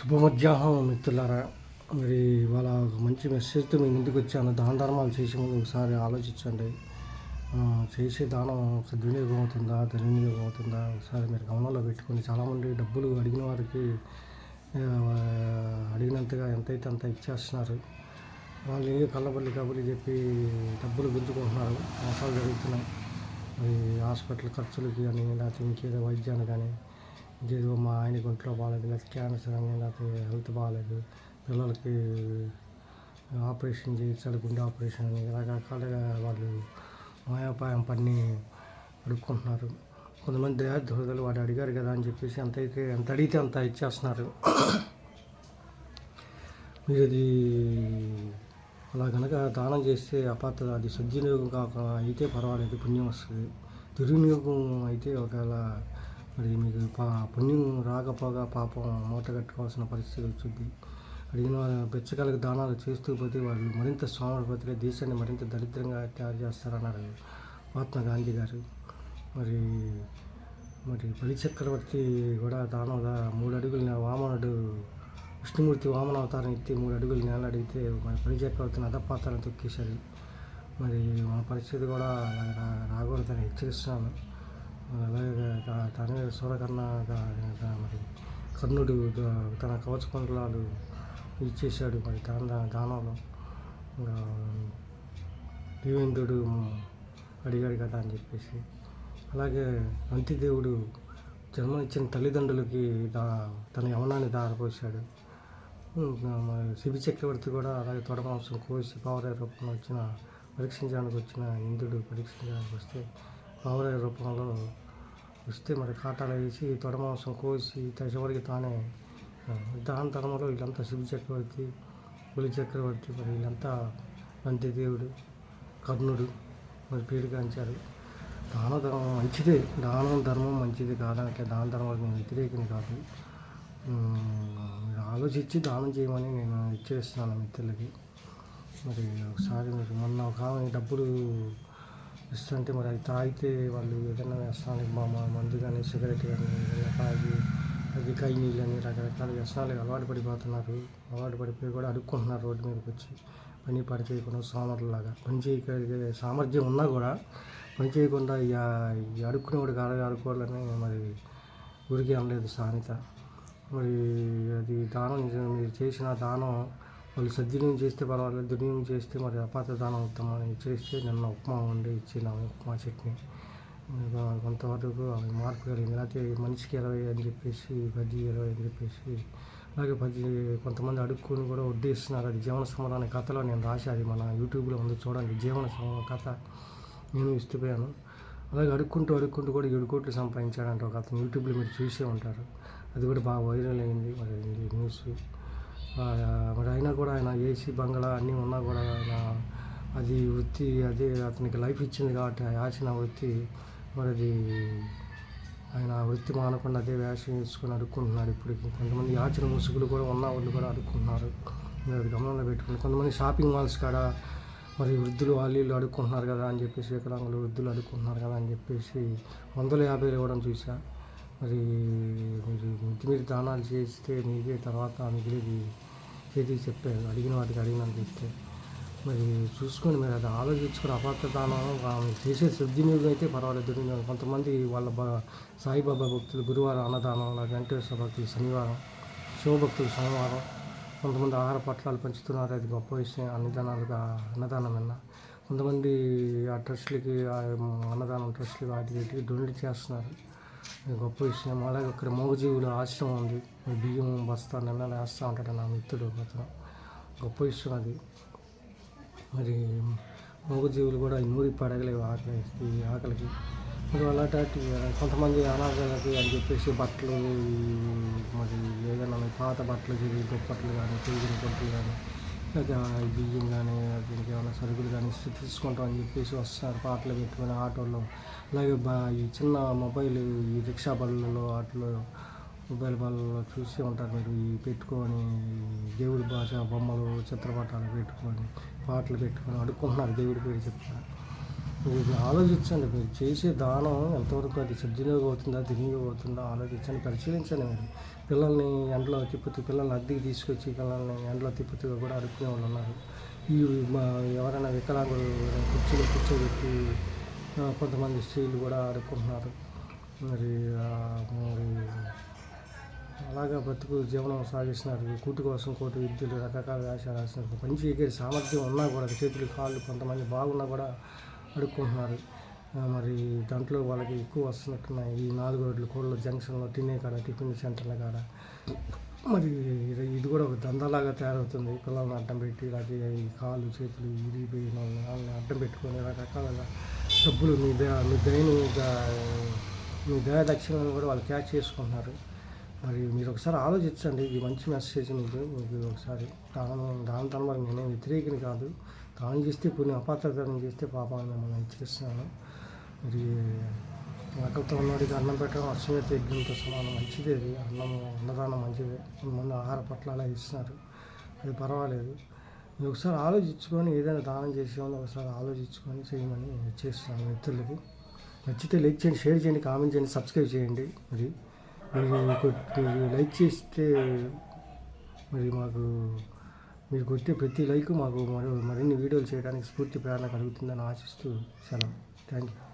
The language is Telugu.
శుభ మధ్యాహ్నం మిత్రులారా. మరి ఇవాళ ఒక మంచి మెసేజ్తో మీ ముందుకు వచ్చాను. దాన ధర్మాలు చేసే ముందు ఒకసారి ఆలోచించండి. చేసే దానం సద్వినియోగం అవుతుందా దుర్వినియోగం అవుతుందా? ఒకసారి మీరు గమనంలో పెట్టుకొని చాలామంది డబ్బులు అడిగిన వారికి అడిగినంతగా ఎంతైతే అంత ఇచ్చేస్తున్నారు. వాళ్ళు ఏ కళ్ళబల్లి కబుర్లు చెప్పి డబ్బులు గుంజుకుంటున్నారు. మోసాలు జరుగుతున్నాయి. మరి హాస్పిటల్ ఖర్చులకి కానీ లేకపోతే ఇంకేదో వైద్యాన్ని కానీ ఏదో మా ఆయనకి ఒంట్లో బాగాలేదు లేకపోతే క్యాన్సర్ అని లేకపోతే హెల్త్ బాగాలేదు పిల్లలకి ఆపరేషన్ చేయించాలి గుండె ఆపరేషన్ అని రకరకాలుగా వాళ్ళు మాయాపాయం పని అడుక్కుంటున్నారు. కొంతమంది దయార్థులు వాడు అడిగారు కదా అని చెప్పేసి ఎంత అయితే ఎంత అడిగితే అంత ఇచ్చేస్తున్నారు. మీరు అది అలా కనుక దానం చేస్తే అపాత్ర అది సద్వినియోగం కాక అయితే పర్వాలేదు పుణ్యం వస్తుంది. దుర్వినియోగం అయితే ఒకవేళ మరి మీకు పా పుణ్యం రాకపోగా పాపం మూట కట్టుకోవాల్సిన పరిస్థితి వచ్చింది. అడిగిన బెచ్చకాలకు దానాలు చేస్తూ పోతే వాళ్ళు మరింత సోమరపతిగా దేశాన్ని మరింత దరిద్రంగా తయారు చేస్తారన్నారు మహాత్మా గాంధీ గారు. మరి మరి బలి చక్రవర్తి కూడా దానంగా మూడు అడుగుల వామనుడు విష్ణుమూర్తి వామన అవతారం ఎత్తి మూడు అడుగులు నేల అడిగితే మరి బలి చక్రవర్తిని అధపాతాలను తొక్కేశారు. మరి మన పరిస్థితి కూడా రా- రాకూడదని హెచ్చరిస్తున్నాను. అలాగే తనే సూరకర్ణ మరి కర్ణుడు తన కవచ కుండలాలు ఇచ్చేశాడు మరి దాన దానంలో. దేవేంద్రుడు అడిగాడు కదా అని చెప్పేసి. అలాగే అంతిదేవుడు జన్మనిచ్చిన తల్లిదండ్రులకి దా తన యవనాన్ని దారపోసాడు ఇంకా శిబి చక్రవర్తి కూడా అలాగే తొడమాంసం కోసి పావురే రూపంలో వచ్చిన పరీక్షించడానికి వచ్చిన ఇంద్రుడు పరీక్షించడానికి వస్తే పావురాయ రూపంలో వస్తే మరి కాటాలు వేసి తొడమాంసం కోసి చివరికి తానే దాన దాని తరంలో వీళ్ళంతా శివ చక్రవర్తి పులి చక్రవర్తి మరి వీళ్ళంతా అంత్యదేవుడు కర్ణుడు మరి పీడికాంచారు దాన ధర్మం మంచిదే దానం ధర్మం మంచిది కాదంటే దాన ధర్మాలు నేను వ్యతిరేకం కాదు. మీరు ఆలోచించి దానం చేయమని నేను ఇచ్చేస్తున్నాను మిత్రులకి. మరి ఒకసారి మీరు మొన్న ఒక ఆమె డబ్బులు ఇస్తుంటే మరి అది తాగితే వాళ్ళు ఏదైనా వ్యసనాలకు మా మందు కానీ సిగరెట్ కానీ ఏదైనా తాగి అది కై నీళ్ళు అని రకరకాల వ్యసనాలకు అలవాటు పడిపోతున్నారు. అలవాటు పడిపోయి కూడా అడుక్కుంటున్నారు రోడ్డు మీదకి వచ్చి. పని పని చేయకుండా సోమరులాగా పని చేయగలిగే సామర్థ్యం ఉన్నా కూడా పని చేయకుండా ఇక అడుక్కునేవాడు కాడ అడుక్కోవాలని మరి ఊరికే అనలేదు సానిత మరి అది దానం మీరు చేసిన దానం వాళ్ళు సద్వినియోగం చేస్తే పర్వాలేదు దుర్వినియోగం చేస్తే మరి అపాతదానం అవుతామని హెచ్చరిస్తే నిన్న ఉప్మా వండి ఇచ్చినాము ఉప్మా చట్నీ. కొంతవరకు అవి మార్పు కలిగింది. లేకపోతే మనిషికి ఇరవై అని చెప్పేసి పది ఇరవై అని చెప్పేసి అలాగే పది కొంతమంది అడుక్కుని కూడా వడ్డీస్తున్నారు. అది జీవన సమరం అనే కథలో నేను రాసి అది మన యూట్యూబ్లో ఉంది చూడండి. జీవన సమరం కథ. నేను ఇస్తుపోయాను. అలాగే అడుక్కుంటూ అడుక్కుంటూ కూడా ఏడు కోట్లు సంపాదించాడంట ఒక అతను. యూట్యూబ్లో మీరు చూసే ఉంటారు. అది కూడా బాగా వైరల్ అయింది. మరి న్యూస్. మరి అయినా కూడా ఆయన ఏసీ బంగ్లా అన్నీ ఉన్నా కూడా ఆయన అది వృత్తి అదే అతనికి లైఫ్ ఇచ్చింది కాబట్టి ఆ వృత్తి మరి అది ఆయన వృత్తి మానకుండా అదే వ్యాసం వేసుకొని అడుక్కుంటున్నాడు ఇప్పటికి. కొంతమంది యాచన ముసుగులు కూడా ఉన్న వాళ్ళు కూడా అడుక్కుంటున్నారు. మీరు అది గమనంలో పెట్టుకుని కొంతమంది షాపింగ్ మాల్స్ కాడ మరి వృద్ధులు వాళ్ళు అడుక్కుంటున్నారు కదా అని చెప్పేసి వికలాంగులు వృద్ధులు అడుక్కుంటున్నారు కదా అని చెప్పేసి వందల యాభైలు ఇవ్వడం చూసా. మరి మీరు ఇంటి మీరు దానాలు చేస్తే మీకే తర్వాత మిగిలిది చేతికి చెప్పారు అడిగిన వాటికి అడిగినంత ఇస్తే. మరి చూసుకొని మీరు అది ఆలోచించుకుని అపాత్ర దానం చేసే సద్వినియోగం అయితే పర్వాలేదు. దుర్వినియోగం కొంతమంది వాళ్ళ బా సాయిబాబా భక్తులు గురువారం అన్నదానం అలాగే వెంకటేశ్వర భక్తులు శనివారం శివభక్తులు సోమవారం కొంతమంది ఆహార పట్లాలు పంచుతున్నారు. అది గొప్ప విషయం అన్నదానాలుగా అన్నదానం అన్న. కొంతమంది ఆ ట్రస్ట్లకి ఆ అన్నదానం ట్రస్ట్లు వాటికి డొనేట్ చేస్తున్నారు. గొప్ప విషయం అలాగే ఇక్కడ మూగజీవుల ఆశ్రమం ఉంది. బియ్యం బస్తా నెల వేస్తూ ఉంటాడు నా మిత్రుడు అతను గొప్ప విషయం అది. మరి మూగజీవులు కూడా నూరి పడగలేవు ఆకలి ఈ ఆకలికి. మరి అలాంటి కొంతమంది అనాథాలకి అని చెప్పేసి బట్టలు మరి ఏదైనా పాత బట్టలు దుప్పట్లు కానీ తిరిగిన బట్టలు కానీ బియ్యం కానీ దీనికి ఏమైనా సరుకులు కానీ తీసుకుంటాం అని చెప్పేసి వస్తున్నారు పాటలు పెట్టుకుని ఆటోల్లో అలాగే బా ఈ చిన్న మొబైల్ ఈ రిక్షా బళ్ళలో వాటిలో మొబైల్ బళ్ళలో చూసి ఉంటారు మీరు. ఈ పెట్టుకొని దేవుడి భాష బొమ్మలు చిత్రపటాలు పెట్టుకొని పాటలు పెట్టుకొని అడుక్కుంటున్నారు దేవుడి పేరు చెప్తారు మీరు ఆలోచించండి మీరు చేసే దానం ఎంతవరకు అది సద్వినియోగం అవుతుందా దుర్వినియోగం అవుతుందా ఆలోచించండి పరిశీలించండి మీరు. పిల్లల్ని ఎండలో తిప్పుతూ పిల్లల్ని అద్దెకి తీసుకొచ్చి పిల్లల్ని ఎండలో తిప్పుతూ కూడా అడుక్కునే వాళ్ళు ఉన్నారు. ఈ మా ఎవరైనా వికలాంగులు కుర్చీలు కూర్చోబెట్టి కొంతమంది స్త్రీలు కూడా అడుక్కుంటున్నారు మరి మరి అలాగా బ్రతుకు జీవనం సాగిస్తున్నారు. కూటి కోసం కోటి విద్యలు రకరకాల ఆశ రాస్తున్నారు. మంచి ఎగిరే సామర్థ్యం ఉన్నా కూడా చేతులు కాళ్ళు కొంతమంది బాగున్నా కూడా అడుక్కుంటున్నారు. మరి దాంట్లో వాళ్ళకి ఎక్కువ వస్తున్నట్టున్నాయి. ఈ నాలుగు రోడ్లు కోళ్ళ జంక్షన్లో తినే కాడ టిఫిన్ సెంటర్ల కాడ. మరి ఇది- కూడా ఒక దందాలాగా తయారవుతుంది. పిల్లల్ని అడ్డం పెట్టి ఇలాగే ఈ కాళ్ళు చేతులు విరిగిపోయిన వాళ్ళని అడ్డం పెట్టుకొని రకరకాలుగా డబ్బులు మీ ద మీ దయని మీ దయ దక్షిణను కూడా వాళ్ళు క్యాచ్ చేసుకుంటున్నారు. మరి మీరు ఒకసారి ఆలోచించండి. ఇది మంచి మెసేజ్ మీకు మీకు ఒకసారి దాని దాని తర్వాత నేనే వ్యతిరేకిని కాదు. దానం చేస్తే పుణ్యం అపాత్రదానం చేస్తే పాపం మిమ్మల్ని ఇచ్చేస్తున్నాను మరి ఆకలితో ఉన్నవాడికి అన్నం పెట్టడం అశ్వమేధ యజ్ఞంతో సమానం మంచిదే అది అన్నం అన్నదానం మంచిదే. కొంతమంది ఆహార పట్ల అలా ఇస్తున్నారు అది పర్వాలేదు. మీరు ఒకసారి ఆలోచించుకొని ఏదైనా దానం చేసేవాళ్ళు ఒకసారి ఆలోచించుకొని చేయమని చేస్తున్నాను మిత్రులకి. నచ్చితే లైక్ చేయండి షేర్ చేయండి కామెంట్ చేయండి సబ్స్క్రైబ్ చేయండి. మరి మీరు లైక్ చేస్తే మరి మాకు మీరు కొట్టే ప్రతి లైక్ మాకు మరో మరిన్ని వీడియోలు చేయడానికి స్ఫూర్తి ప్రేరణ కలుగుతుందని ఆశిస్తూ సెలవు. Thank you